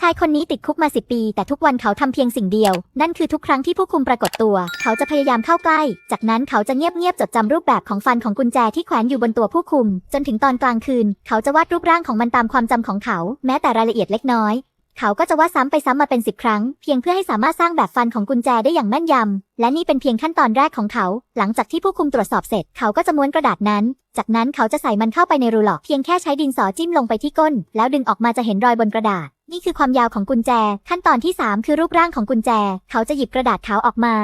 ชายคนนี้ติดคุกมาสิปี แต่ทุกวันเขาทำเพียงสิ่งเดียว นั่นคือทุกครั้งที่ผู้คุมปรากฏตัว เขาจะพยายามเข้าใกล้ จากนั้นเขาจะเงียบๆจดจำรูปแบบของฟันของกุญแจที่แขวนอยู่บนตัวผู้คุม จนถึงตอนกลางคืน เขาจะวาดรูปร่างของมันตามความจำของเขา แม้แต่รายละเอียดเล็กน้อยเขาก็จะวาดซ้ำไปซ้ำมาเป็นสิบครั้ง เพียงเพื่อให้สามารถสร้างแบบฟันของกุญแจได้อย่างแม่นยำ และนี่เป็นเพียงขั้นตอนแรกของเขา หลังจากที่ผู้คุมตรวจสอบเสร็จ เขาก็จะม้วนกระดาษนั้น จากนั้นเขาจะใส่มันเข้าไปในรูหลอก เพียงแค่ใช้ดินสอจิ้มลงไปที่ก้น แล้วดึงออกมาจะเห็นรอยบนกระดาษ นี่คือความยาวของกุญแจ ขั้นตอนที่ 3 คือรูปร่างของกุญแจ เขาจะหยิบกระดาษขาวออกมา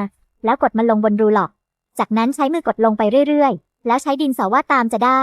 แล้วกดมันลงบนรูหลอก จากนั้นใช้มือกดลงไปเรื่อยๆ แล้วใช้ดินสอวาดตามจะได้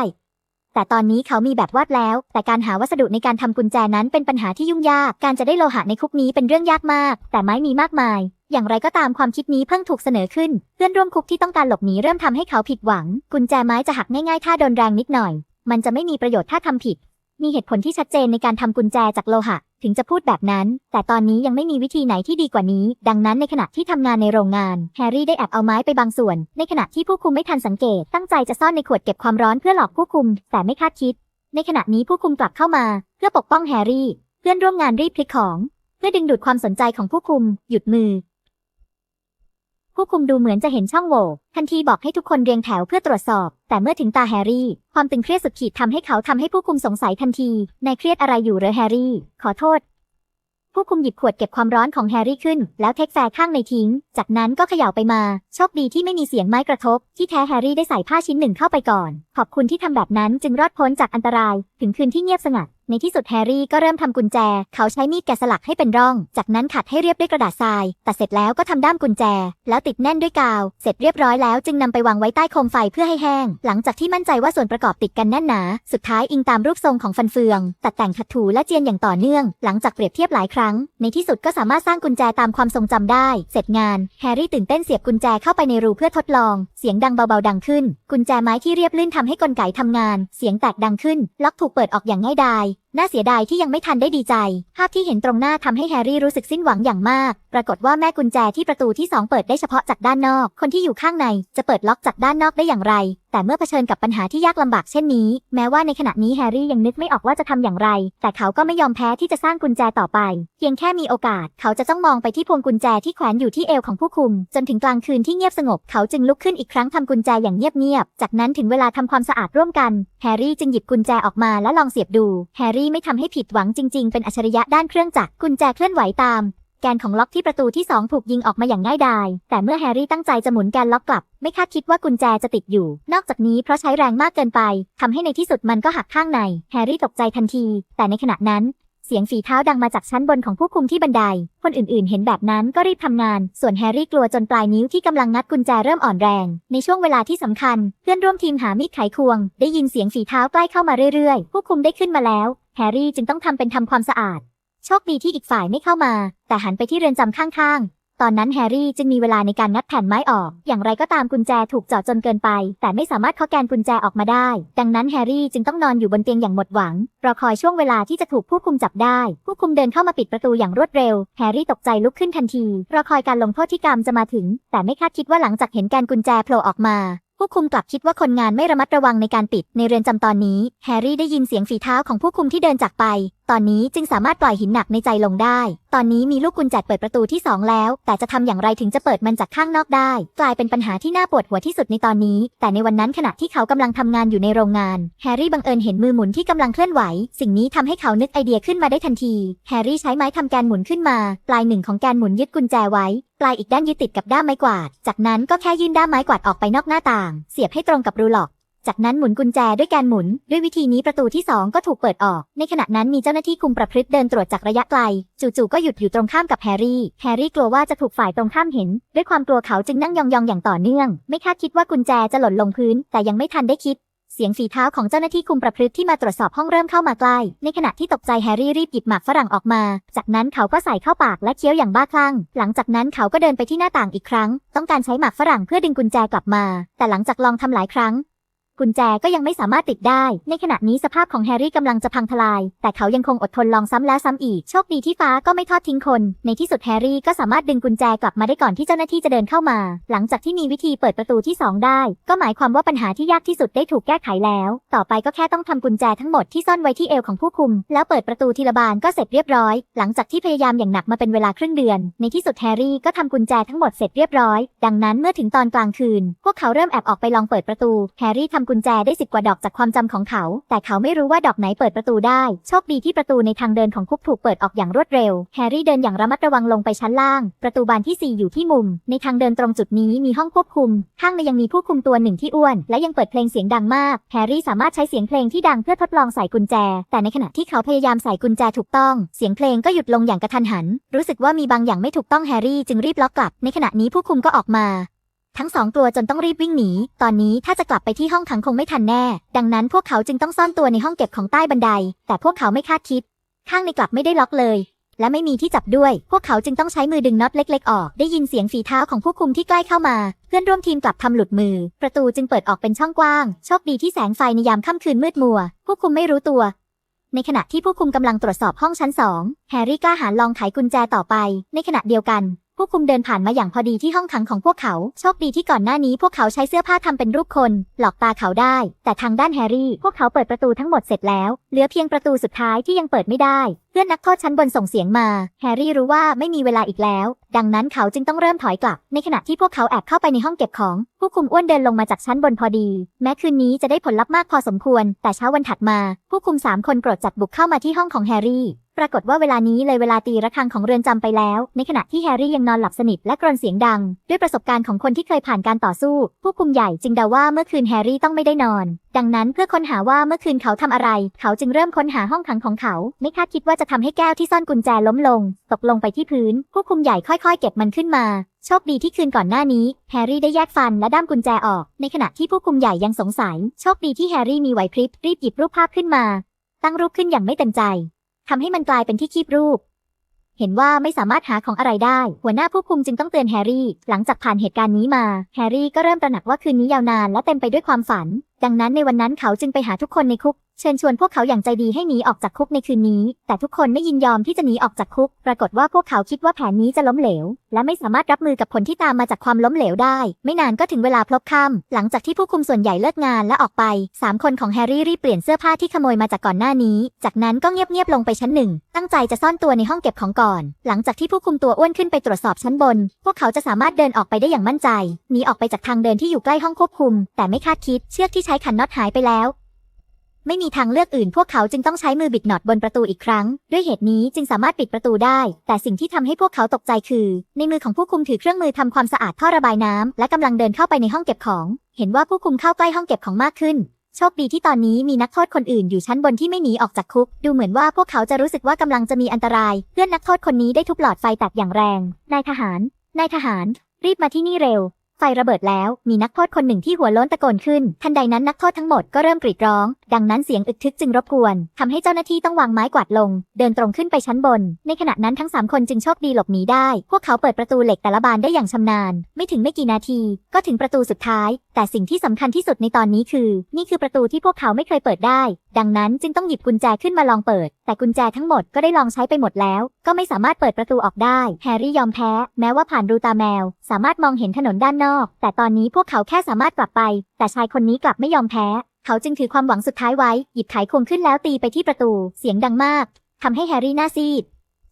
แต่ตอนนี้เขามีแบบวาดแล้ว แต่การหาวัสดุในการทำกุญแจนั้นเป็นปัญหาที่ยุ่งยาก การจะได้โลหะในคุกนี้เป็นเรื่องยากมาก แต่ไม้มีมากมาย อย่างไรก็ตามความคิดนี้เพิ่งถูกเสนอขึ้น เพื่อนร่วมคุกที่ต้องการหลบหนีเริ่มทำให้เขาผิดหวัง กุญแจไม้จะหักง่ายๆ ถ้าโดนแรงนิดหน่อย มันจะไม่มีประโยชน์ถ้าทำผิด มีเหตุผลที่ชัดเจนในการทำกุญแจจากโลหะ ถึงจะพูดแบบนั้น แต่ตอนนี้ยังไม่มีวิธีไหนที่ดีกว่านี้ ดังนั้นในขณะที่ทำงานในโรงงาน แฮร์รี่ได้แอบเอาไม้ไปบางส่วน ในขณะที่ผู้คุมไม่ทันสังเกต ตั้งใจจะซ่อนในขวดเก็บความร้อนเพื่อหลอกผู้คุม แต่ไม่คาดคิด ในขณะนี้ผู้คุมกลับเข้ามา เพื่อปกป้องแฮร์รี่ เพื่อนร่วมงานรีบพลิกของ เพื่อดึงดูดความสนใจของผู้คุม หยุดมือ ผู้คุมดูเหมือนจะเห็นช่องโหว่ทันทีบอกให้ทุกคนเรียงแถวเพื่อตรวจสอบ แต่เมื่อถึงตาแฮร์รี่ ความตึงเครียดสุดขีดทำให้เขาทำให้ผู้คุมสงสัยทันทีนายเครียดอะไรอยู่เหรอแฮร์รี่ ขอโทษ ผู้คุมหยิบขวดเก็บความร้อนของแฮร์รี่ขึ้น แล้วเทคแฟร์ข้างในทิ้ง จากนั้นก็เขย่าไปมา โชคดีที่ไม่มีเสียงไม้กระทบ ที่แท้แฮร์รี่ได้ใส่ผ้าชิ้นหนึ่งเข้าไปก่อน ขอบคุณที่ทำแบบนั้นจึงรอดพ้นจากอันตราย ถึงคืนที่เงียบสงัด ในที่สุดแฮร์รี่ก็เริ่มทำกุญแจ เขาใช้มีดแกะสลักให้เป็นร่อง จากนั้นขัดให้เรียบด้วยกระดาษทราย แตัดเสร็จแล้วก็ทำด้ามกุญแจ แล้วติดแน่นด้วยกาว เสร็จเรียบร้อยแล้วจึงนำไปวางไว้ใต้โคมไฟเพื่อให้แห้ง หลังจากที่มั่นใจว่าส่วนประกอบติดกันแน่นหนา สุดท้ายอิงตามรูปทรงของฟันเฟือง ตัดแต่งขัดถูและเจียนอย่างต่อเนื่อง หลังจากเปรียบเทียบหลายครั้ง ในที่สุดก็สามารถสร้างกุญแจตามความทรงจำได้ เสร็จงาน แฮร์รี่ตื่นเต้นเสียบกุญแจเข้าไปในรูเพื่อทดลอง เสียงดังเบาๆดังขึ้น กุญแจไม้ที่เรียบลื่นทำให้กลไกทำงาน เสียงแตกดังขึ้น ล็อกถูกเปิดออกอย่างง่ายดาย น่าเสียดายที่ยังไม่ทันได้ดีใจ ภาพที่เห็นตรงหน้าทำให้แฮร์รี่รู้สึกสิ้นหวังอย่างมาก ปรากฏว่าแม่กุญแจที่ประตูที่สองเปิดได้เฉพาะจากด้านนอก คนที่อยู่ข้างในจะเปิดล็อกจากด้านนอกได้อย่างไร แต่เมื่อเผชิญกับปัญหาที่ยากลำบากเช่นนี้ แม้ว่าในขณะนี้แฮร์รี่ยังนึกไม่ออกว่าจะทำอย่างไร แต่เขาก็ไม่ยอมแพ้ที่จะสร้างกุญแจต่อไป เพียงแค่มีโอกาส เขาจะจ้องมองไปที่พวงกุญแจที่แขวนอยู่ที่เอวของผู้คุม จนถึงกลางคืนที่เงียบสงบ เขาจึงลุกขึ้นอีกครั้งทำกุญแจอย่างเงียบๆ จากนั้นถึงเวลาทำความสะอาดร่วมกัน แฮร์รี่จึงหยิบกุญแจออกมาและลองเสียบดู แฮร์รี่ไม่ทำให้ผิดหวังจริง ๆ เป็นอัจฉริยะด้านเครื่องจักรกุญแจเคลื่อนไหวตาม แกนของล็อกที่ประตูที่ 2 ถูกยิงออกมาอย่างง่ายดาย แต่เมื่อแฮร์รี่ตั้งใจจะหมุนแกนล็อกกลับ ไม่คาดคิดว่ากุญแจจะติดอยู่ นอกจากนี้เพราะใช้แรงมากเกินไปทำให้ในที่สุดมันก็หักข้างใน แฮร์รี่ตกใจทันที แต่ในขณะนั้น สียงฝีเท้าดังมาจากชั้นบนของผู้คุมที่บันได คนอื่นๆ เห็นแบบนั้นก็รีบทำงาน ส่วนแฮร์รี่กลัวจนปลายนิ้วที่กำลังงัดกุญแจเริ่มอ่อนแรง ในช่วงเวลาที่สำคัญ เพื่อนร่วมทีมหามีดไขควง ได้ยินเสียงฝีเท้าใกล้เข้ามาเรื่อยๆ ผู้คุมได้ขึ้นมาแล้ว แฮร์รี่จึงต้องทำเป็นทำความสะอาด โชคดีที่อีกฝ่ายไม่เข้ามา แต่หันไปที่เรือนจำข้างๆ ตอนนั้นแฮร์รี่จึงมีเวลาในการงัดแผ่นไม้ออก อย่างไรก็ตามกุญแจถูกเจาะจนเกินไป แต่ไม่สามารถเคาะแกนกุญแจออกมาได้ ดังนั้นแฮร์รี่จึงต้องนอนอยู่บนเตียงอย่างหมดหวัง รอคอยช่วงเวลาที่จะถูกผู้คุมจับได้ ผู้คุมเดินเข้ามาปิดประตูอย่างรวดเร็ว แฮร์รี่ตกใจลุกขึ้นทันที รอคอยการลงโทษที่กรรมจะมาถึง แต่ไม่คาดคิดว่าหลังจากเห็นแกนกุญแจโผล่ออกมาผู้คุมกลับคิดว่าคนงานไม่ระมัดระวังในการปิดในเรือนจำตอนนี้ แฮร์รี่ได้ยินเสียงฝีเท้าของผู้คุมที่เดินจากไป ตอนนี้จึงสามารถปล่อยหินหนักในใจลงได้ ตอนนี้มีลูกกุญแจเปิดประตูที่2แล้ว แต่จะทำอย่างไรถึงจะเปิดมันจากข้างนอกได้ กลายเป็นปัญหาที่น่าปวดหัวที่สุดในตอนนี้ แต่ในวันนั้นขณะที่เขากำลังทำงานอยู่ในโรงงาน แฮร์รี่บังเอิญเห็นมือหมุนที่กำลังเคลื่อนไหว สิ่งนี้ทำให้เขานึกไอเดียขึ้นมาได้ทันที แฮร์รี่ใช้ไม้ทำแกนหมุนขึ้นมา ปลายหนึ่งของแกนหมุนยึดกุญแจไว้ ปลายอีกด้านยึดติดกับด้ามไม้กวาด จากนั้นก็แค่ยื่นด้ามไม้กวาดออกไปนอกหน้าต่าง เสียบให้ตรงกับรูหลอก จากนั้นหมุนกุญแจด้วยการหมุน ด้วยวิธีนี้ประตูที่ 2 ก็ถูกเปิดออก ในขณะนั้นมีเจ้าหน้าที่คุมประพฤติเดินตรวจจากระยะไกล จู่ๆก็หยุดอยู่ตรงข้ามกับแฮร์รี่ แฮร์รี่กลัวว่าจะถูกฝ่ายตรงข้ามเห็น ด้วยความกลัวเขาจึงนั่งยองๆอย่างต่อเนื่อง ไม่คาดคิดว่ากุญแจจะหล่นลงพื้น แต่ยังไม่ทันได้คิดเสียงฝีเท้าของเจ้าหน้าที่คุมประพฤติที่มาตรวจสอบห้องเริ่มเข้ามาใกล้ ในขณะที่ตกใจแฮร์รี่รีบหยิบหมากฝรั่งออกมา จากนั้นเขาก็ใส่เข้าปากและเคี้ยวอย่างบ้าคลั่ง หลังจากนั้นเขาก็เดินไปที่หน้าต่างอีกครั้ง ต้องการใช้หมากฝรั่งเพื่อดึงกุญแจกลับมา แต่หลังจากลองทำหลายครั้ง กุญแจก็ยังไม่สามารถติดได้ ในขณะนี้สภาพของแฮร์รี่กำลังจะพังทลาย แต่เขายังคงอดทนลองซ้ำแล้วซ้ำอีก โชคดีที่ฟ้าก็ไม่ทอดทิ้งคน ในที่สุดแฮร์รี่ก็สามารถดึงกุญแจกลับมาได้ก่อนที่เจ้าหน้าที่จะเดินเข้ามา หลังจากที่มีวิธีเปิดประตูที่สองได้ ก็หมายความว่าปัญหาที่ยากที่สุดได้ถูกแก้ไขแล้ว ต่อไปก็แค่ต้องทำกุญแจทั้งหมดที่ซ่อนไว้ที่เอวของผู้คุม แล้วเปิดประตูทีละบานก็เสร็จเรียบร้อย หลังจากที่พยายามอย่างหนักมาเป็นเวลาครึ่งเดือน ในที่สุดแฮร์รี่ก็ทำกุญแจทั้งหมดเสร็จเรียบร้อย ดังนั้นเมื่อถึงตอนกลางคืน พวกเขาเริ่มแอบออกไปลองเปิดประตูแฮร์รี่ทำกุญแจได้สิบกว่าดอกจากความจำของเขา แต่เขาไม่รู้ว่าดอกไหนเปิดประตูได้ โชคดีที่ประตูในทางเดินของคุกถูกเปิดออกอย่างรวดเร็ว แฮร์รี่เดินอย่างระมัดระวังลงไปชั้นล่าง ประตูบานที่สี่อยู่ที่มุม ในทางเดินตรงจุดนี้มีห้องควบคุม ข้างในยังมีผู้คุมตัวหนึ่งที่อ้วน และยังเปิดเพลงเสียงดังมาก แฮร์รี่สามารถใช้เสียงเพลงที่ดังเพื่อทดลองใส่กุญแจ แต่ในขณะที่เขาพยายามใส่กุญแจถูกต้อง เสียงเพลงก็หยุดลงอย่างกระทันหัน รู้สึกว่ามีบางอย่างไม่ถูกต้องแฮร์รี่จึงรีบล็อกกลับ ในขณะนี้ผู้คุมก็ออกมา ทั้งสองตัวจนต้องรีบวิ่งหนี ตอนนี้ถ้าจะกลับไปที่ห้องขังคงไม่ทันแน่ ดังนั้นพวกเขาจึงต้องซ่อนตัวในห้องเก็บของใต้บันได แต่พวกเขาไม่คาดคิด ข้างในกลับไม่ได้ล็อกเลย และไม่มีที่จับด้วย พวกเขาจึงต้องใช้มือดึงน็อตเล็ก ๆ ออก ได้ยินเสียงฝีเท้าของผู้คุมที่ใกล้เข้ามา เพื่อนร่วมทีมกลับทำหลุดมือ ประตูจึงเปิดออกเป็นช่องกว้าง โชคดีที่แสงไฟในยามค่ำคืนมืดมัว ผู้คุมไม่รู้ตัว ในขณะที่ผู้คุมกำลังตรวจสอบห้องชั้นสองแฮร์รี่กล้าหาญลองไขกุญแจต่อไป ในขณะเดียวกัน ผู้คุมเดินผ่านมาอย่างพอดีที่ห้องขังของพวกเขา โชคดีที่ก่อนหน้านี้พวกเขาใช้เสื้อผ้าทำเป็นรูปคน หลอกตาเขาได้ แต่ทางด้านแฮร์รี่ พวกเขาเปิดประตูทั้งหมดเสร็จแล้ว เหลือเพียงประตูสุดท้ายที่ยังเปิดไม่ได้ เพื่อนนักโทษชั้นบนส่งเสียงมา แฮร์รี่รู้ว่าไม่มีเวลาอีกแล้ว ดังนั้นเขาจึงต้องเริ่มถอยกลับ ในขณะที่พวกเขาแอบเข้าไปในห้องเก็บของ ผู้คุมอ้วนเดินลงมาจากชั้นบนพอดี แม้คืนนี้จะได้ผลลัพธ์มากพอสมควร แต่เช้าวันถัดมา ผู้คุมสามคนโกรธจัดบุกเข้ามาที่ห้องของแฮร์รี่ ปรากฏว่าเวลานี้เลยเวลาตีระฆังของเรือนจำไปแล้ว ในขณะที่แฮร์รี่ยังนอนหลับสนิทและกรนเสียงดัง ด้วยประสบการณ์ของคนที่เคยผ่านการต่อสู้ ผู้คุมใหญ่จึงเดาว่าเมื่อคืนแฮร์รี่ต้องไม่ได้นอน ดังนั้นเพื่อค้นหาว่าเมื่อคืนเขาทำอะไร เขาจึงเริ่มค้นหาห้องขังของเขา ไม่คาดคิดว่าจะทำให้แก้วที่ซ่อนกุญแจล้มลง ตกลงไปที่พื้น ผู้คุมใหญ่ค่อย ๆ เก็บมันขึ้นมาโชคดีที่คืนก่อนหน้านี้ แฮร์รี่ได้แยกฟันและด้ามกุญแจออก ในขณะที่ผู้คุมใหญ่ยังสงสัย โชคดีที่แฮร์รี่มีไหวพริบรีบหยิบรูปภาพขึ้นมา ตั้งรูปขึ้นอย่างไม่เต็มใจ ทำให้มันกลายเป็นที่คีบรูป เห็นว่าไม่สามารถหาของอะไรได้ หัวหน้าผู้คุมจึงต้องเตือนแฮร์รี่ หลังจากผ่านเหตุการณ์นี้มา แฮร์รี่ก็เริ่มตระหนักว่าคืนนี้ยาวนานและเต็มไปด้วยความฝัน ดังนั้นในวันนั้นเขาจึงไปหาทุกคนในคุก เชิญชวนพวกเขาอย่างใจดีให้หนีออกจากคุกในคืนนี้ แต่ทุกคนไม่ยินยอมที่จะหนีออกจากคุก ปรากฏว่าพวกเขาคิดว่าแผนนี้จะล้มเหลว และไม่สามารถรับมือกับผลที่ตามมาจากความล้มเหลวได้ ไม่นานก็ถึงเวลาพลบค่ำหลังจากที่ผู้คุมส่วนใหญ่เลิกงานและออกไปสามคนของแฮร์รี่รีบเปลี่ยนเสื้อผ้าที่ขโมยมาจากก่อนหน้านี้ จากนั้นก็เงียบๆลงไปชั้นหนึ่ง ตั้งใจจะซ่อนตัวในห้องเก็บของก่อน หลังจากที่ผู้คุมตัวอ้วนขึ้นไปตรวจสอบชั้นบน พวกเขาจะสามารถเดินออกไปได้อย่างมั่นใจหนีออกไปจากทางเดินที่อยู่ใกล้ห้องควบคุม แต่ไม่คาดคิดเชือกที่ใช้ขันน็อตหายไปแล้ว ไม่มีทางเลือกอื่นพวกเขาจึงต้องใช้มือบิดน็อตบนประตูอีกครั้ง ด้วยเหตุนี้จึงสามารถปิดประตูได้ แต่สิ่งที่ทำให้พวกเขาตกใจคือ ในมือของผู้คุมถือเครื่องมือทำความสะอาดท่อระบายน้ำและกำลังเดินเข้าไปในห้องเก็บของ เห็นว่าผู้คุมเข้าใกล้ห้องเก็บของมากขึ้นโชคดีที่ตอนนี้มีนักโทษคนอื่นอยู่ชั้นบนที่ไม่หนีออกจากคุก ดูเหมือนว่าพวกเขาจะรู้สึกว่ากำลังจะมีอันตราย เพื่อนนักโทษคนนี้ได้ทุบหลอดไฟแตกอย่างแรง นายทหาร นายทหาร รีบมาที่นี่เร็ว ไฟระเบิดแล้ว มีนักโทษคนหนึ่งที่หัวล้นตะโกนขึ้น ทันใดนั้นนักโทษทั้งหมดก็เริ่มกรีดร้อง ดังนั้นเสียงอึกทึกจึงรบกวนทำให้เจ้าหน้าที่ต้องวางไม้กวาดลง เดินตรงขึ้นไปชั้นบน ในขณะนั้นทั้งสามคนจึงโชคดีหลบหนีได้ พวกเขาเปิดประตูเหล็กแต่ละบานได้อย่างชำนาญ ไม่ถึงไม่กี่นาที ก็ถึงประตูสุดท้าย แต่สิ่งที่สำคัญที่สุดในตอนนี้คือ นี่คือประตูที่พวกเขาไม่เคยเปิดได้ ดังนั้นจึงต้องหยิบกุญแจขึ้นมาลองเปิด แต่กุญแจทั้งหมดก็ได้ลองใช้ไปหมดแล้ว ก็ไม่สามารถเปิดประตูออกได้ แฮร์รี่ยอมแพ้ แม้ว่าผ่านรูตาแมว สามารถมองเห็นถนนด้านนอก แต่ตอนนี้พวกเขาแค่สามารถกลับไป แต่ชายคนนี้กลับไม่ยอมแพ้ เขาจึงถือความหวังสุดท้ายไว้ หยิบไขควงขึ้นแล้วตีไปที่ประตู เสียงดังมากทำให้แฮร์รี่หน้าซีด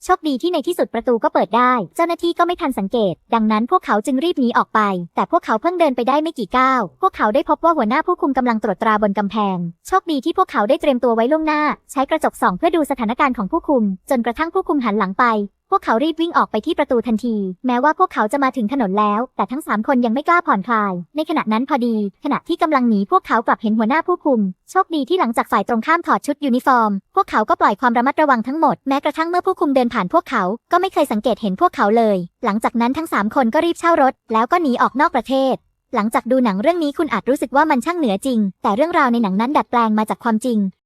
โชคดีที่ในที่สุดประตูก็เปิดได้ เจ้าหน้าที่ก็ไม่ทันสังเกต ดังนั้นพวกเขาจึงรีบหนีออกไป แต่พวกเขาเพิ่งเดินไปได้ไม่กี่ก้าว พวกเขาได้พบว่าหัวหน้าผู้คุมกำลังตรวจตราบนกำแพง โชคดีที่พวกเขาได้เตรียมตัวไว้ล่วงหน้า ใช้กระจกส่องเพื่อดูสถานการณ์ของผู้คุม จนกระทั่งผู้คุมหันหลังไป พวกเขารีบวิ่งออกไปที่ประตูทันที แม้ว่าพวกเขาจะมาถึงถนนแล้ว แต่ทั้งสามคนยังไม่กล้าผ่อนคลาย ในขณะนั้นพอดี ขณะที่กำลังหนีพวกเขากลับเห็นหัวหน้าผู้คุม โชคดีที่หลังจากฝ่ายตรงข้ามถอดชุดยูนิฟอร์ม พวกเขาก็ปล่อยความระมัดระวังทั้งหมด แม้กระทั่งเมื่อผู้คุมเดินผ่านพวกเขา ก็ไม่เคยสังเกตเห็นพวกเขาเลย หลังจากนั้นทั้งสามคนก็รีบเช่ารถ แล้วก็หนีออกนอกประเทศหลังจากดูหนังเรื่องนี้คุณอาจรู้สึกว่ามันช่างเหนือจริง แต่เรื่องราวในหนังนั้นดัดแปลงมาจากความจริง